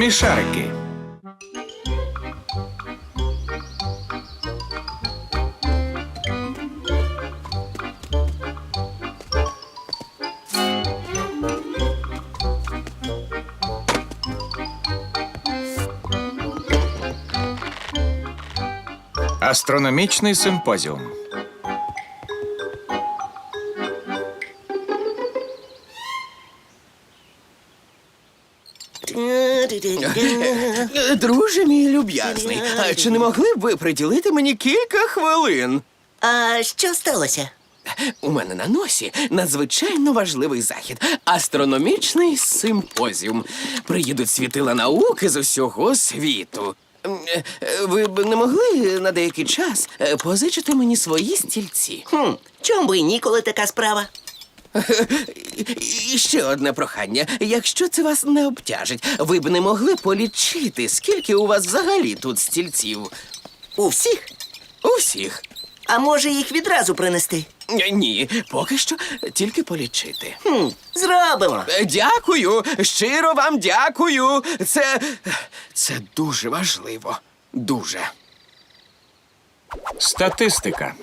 Смішарики. Астрономічний симпозіум. Друже мій люб'язний, а чи не могли б ви приділити мені кілька хвилин? А що сталося? У мене на носі надзвичайно важливий захід астрономічний симпозіум. Приїдуть світила науки з усього світу. Е, е, Ви б не могли на деякий час е, позичити мені свої стільці? Хм, чом би і ніколи така справа? І ще одне прохання. Якщо це вас не обтяжить, ви б не могли полічити, скільки у вас взагалі тут стільців? У всіх? У всіх. А може їх відразу принести? Ні, поки що тільки полічити. Хм, зробимо. Е, Дякую, щиро вам дякую. Це. це дуже важливо. Дуже. Статистика.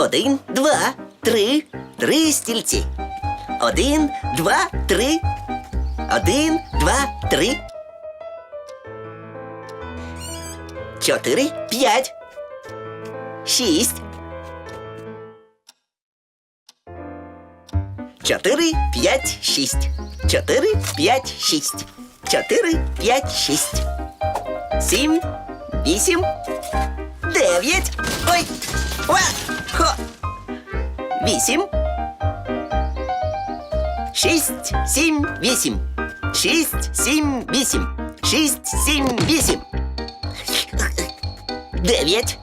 Один, два, три, три стільці. Один, два, три. Один, два, три. Чотири, п'ять. Шість. Чотири, п'ять, шість. Чотири, п'ять, шість. Чотири, п'ять, шість. Сім, вісім, дев'ять. Ой! Ва! Хо! Вісім. Шість, сім, вісім. Шість, сім, вісім. Шість, сім, вісім. Дев'ять.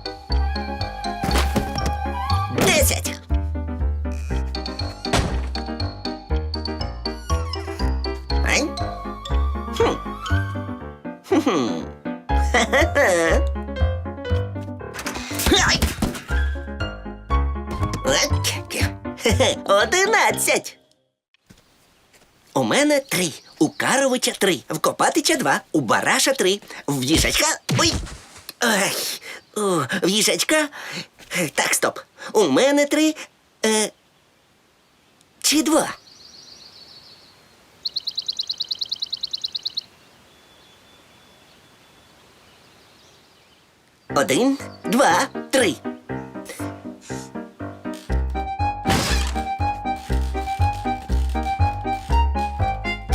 Десять. Хм. Одинадцять. У мене три. У Каровича три. В Копатича два. У Бараша три. В їжачка. Ой. Ай. О, в їжачка. Так, стоп. У мене три. Е... Чи два? Один, два, три.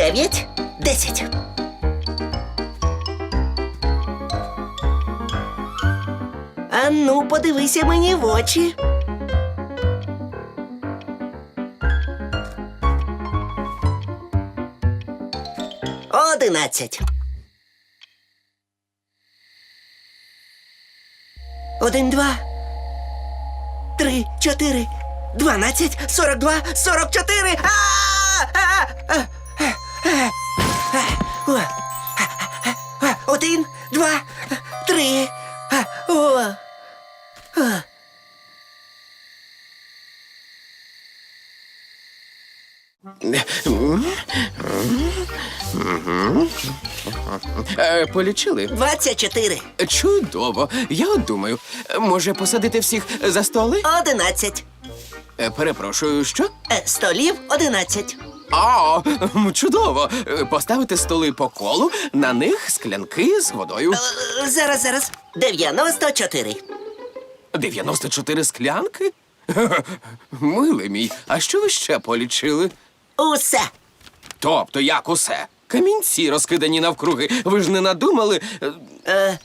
Дев'ять, десять. А ну, подивися мені в очі. Одинадцять. Один, два. Три, чотири. Дванадцять, сорок два, сорок чотири. Один, два, три. О. О. Е, Полічили? 24, Чудово. Я думаю, може посадити всіх за столи? 11, е, Перепрошую, що? Е, столів 11. А, чудово! Е, поставити столи по колу, на них склянки з водою. Е, зараз, зараз. 94. 94 склянки? Милий мій, а що ви ще полічили? Усе. Тобто, як усе? Камінці розкидані навкруги. Ви ж не надумали. е, Е,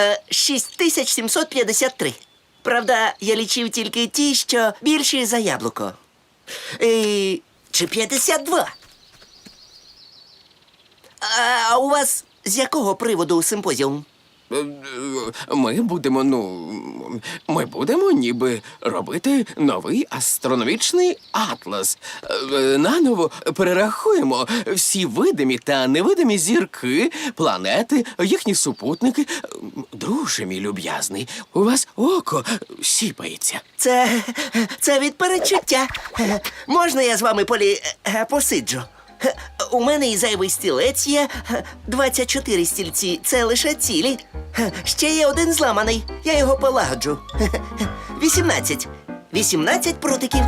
е, 6753. Правда, я лічив тільки ті, що більші за яблуко. І... чи 52? А у вас з якого приводу симпозіум? Е, е, Ми будемо, ну. Ми будемо ніби робити новий астрономічний атлас. Е, Наново перерахуємо всі видимі та невидимі зірки, планети, їхні супутники. Друже мій люб'язний, у вас око сіпається. Це, це від перечуття. Е, Можна я з вами полі посиджу? У мене і зайвий стілець є. е, 24 стільці це лише цілі. Ще є один зламаний. Я його полагоджу. Е, 18. 18 прутиків.